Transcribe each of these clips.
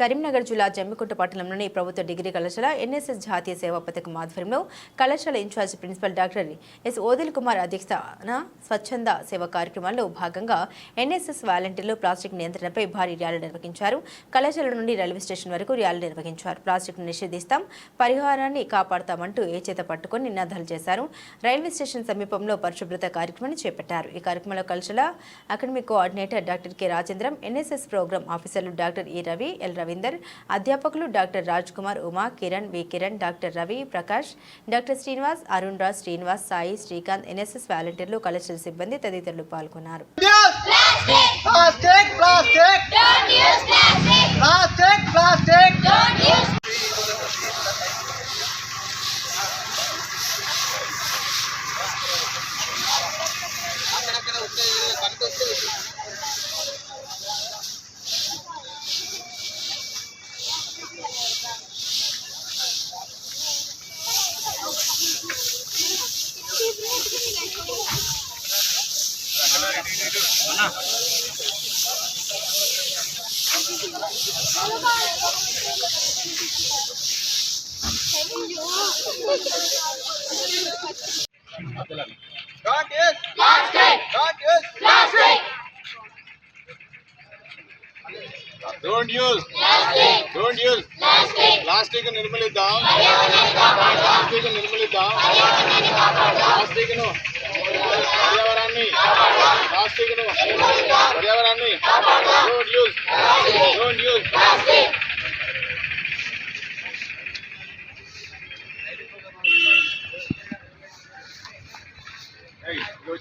కరీంనగర్ జిల్లా జమ్మికుంట పట్టణంలోని ప్రభుత్వ డిగ్రీ కళాశాల ఎన్ఎస్ఎస్ జాతీయ సేవా పథకం ఆధ్వర్యంలో కళాశాల in-charge principal doctor S Odil Kumar అధ్యక్షతన స్వచ్ఛంద సేవ కార్యక్రమాల్లో భాగంగా ఎన్ఎస్ఎస్ వాలంటీర్లు ప్లాస్టిక్ నియంత్రణపై భారీ ర్యాలీ నిర్వహించారు. కళాశాల నుండి రైల్వే స్టేషన్ వరకు ర్యాలీ నిర్వహించారు. ప్లాస్టిక్ నిషేధిస్తాం పరిహారాన్ని కాపాడతామంటూ ఏ చేత పట్టుకొని నినాదాలు చేశారు. రైల్వే స్టేషన్ సమీపంలో పరిశుభ్రత కార్యక్రమాన్ని చేపట్టారు. ఈ కార్యక్రమంలో కళాశాల academic coordinator doctor K Rajendram NSS program ఆఫీసర్లు doctor E Ravi L Ravi Ravinder అధ్యాపకులు doctor Raj Kumar Uma Kiran V Kiran doctor Ravi Prakash doctor Srinivas Arun Raj Srinivas Sai Srikanth NSS వాలంటీర్లు collector సిబ్బంది తదితరులు పాల్గొన్నారు plastic plastic Don't use Plastic! Don't use Plastic! Plastic నిర్మూలిద్దాం plastic నిర్మూలిద్దాం plastic ను పర్యావరణాన్ని plastic ను పర్యావరణాన్ని don't use don't use Plastic!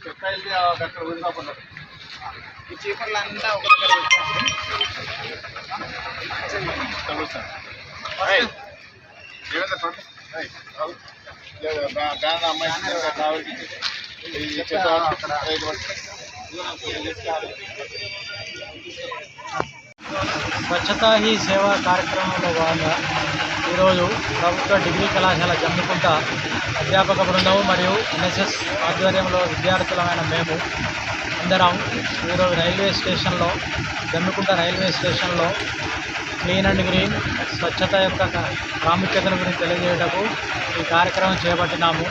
చెక్క వెళ్ళి అక్కడ ఉన్నప్పుడు ఈ చీపర్లు అంతా ఒక దగ్గర తగులుతాను ఈ స్వచ్ఛతా హీ సేవా కార్యక్రమంలో భాగంగా ఈరోజు ప్రభుత్వ డిగ్రీ కళాశాల జమ్మికుంట అధ్యాపక బృందం మరియు ఎన్ఎస్ఎస్ ఆధ్వర్యంలో విద్యార్థులమైన మేము అందరం ఈరోజు రైల్వే స్టేషన్లో జమ్మికుంట రైల్వే స్టేషన్లో క్లీన్ అండ్ గ్రీన్ స్వచ్ఛత యొక్క ప్రాముఖ్యతను గురించి తెలియజేయటకు ఈ కార్యక్రమం చేపట్టినాము.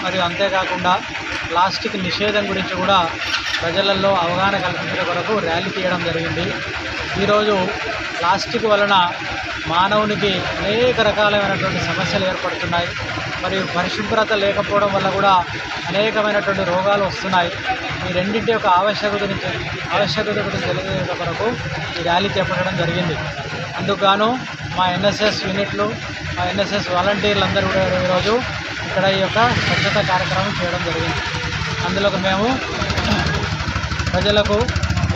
మరియు అంతేకాకుండా ప్లాస్టిక్ నిషేధం గురించి కూడా ప్రజలలో అవగాహన కల్పించడం కొరకు ర్యాలీ తీయడం జరిగింది. ఈరోజు ప్లాస్టిక్ వలన మానవునికి అనేక రకాలైనటువంటి సమస్యలు ఏర్పడుతున్నాయి. మరియు పరిశుభ్రత లేకపోవడం వల్ల కూడా అనేకమైనటువంటి రోగాలు వస్తున్నాయి. ఈ రెండింటి యొక్క ఆవశ్యకత గురించి ఆవశ్యకత గురించి తెలియజేయడం కొరకు ఈ ర్యాలీ చేపట్టడం జరిగింది. అందుకు గాను మా ఎన్ఎస్ఎస్ యూనిట్లు మా ఎన్ఎస్ఎస్ వాలంటీర్లు అందరూ కూడా ఈరోజు ఇక్కడ ఈ యొక్క స్వచ్ఛత కార్యక్రమం చేయడం జరిగింది. అందులో మేము ప్రజలకు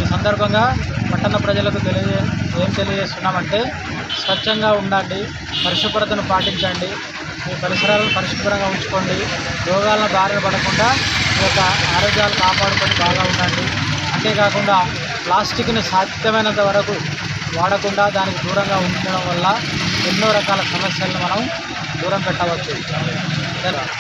ఈ సందర్భంగా పట్టణ ప్రజలకు తెలియజే ఏం తెలియజేస్తున్నామంటే స్వచ్ఛంగా ఉండండి పరిశుభ్రతను పాటించండి మీ పరిసరాలను పరిశుభ్రంగా ఉంచుకోండి రోగాలను బారిన పడకుండా మీ యొక్క ఆరోగ్యాలు కాపాడుకొని బాగా ఉండండి. అంతేకాకుండా ప్లాస్టిక్ని సాధ్యమైనంత వరకు వాడకుండా దానికి దూరంగా ఉంచడం వల్ల ఎన్నో రకాల సమస్యలను మనం దూరం పెట్టవచ్చు. ధన్యవాదాలు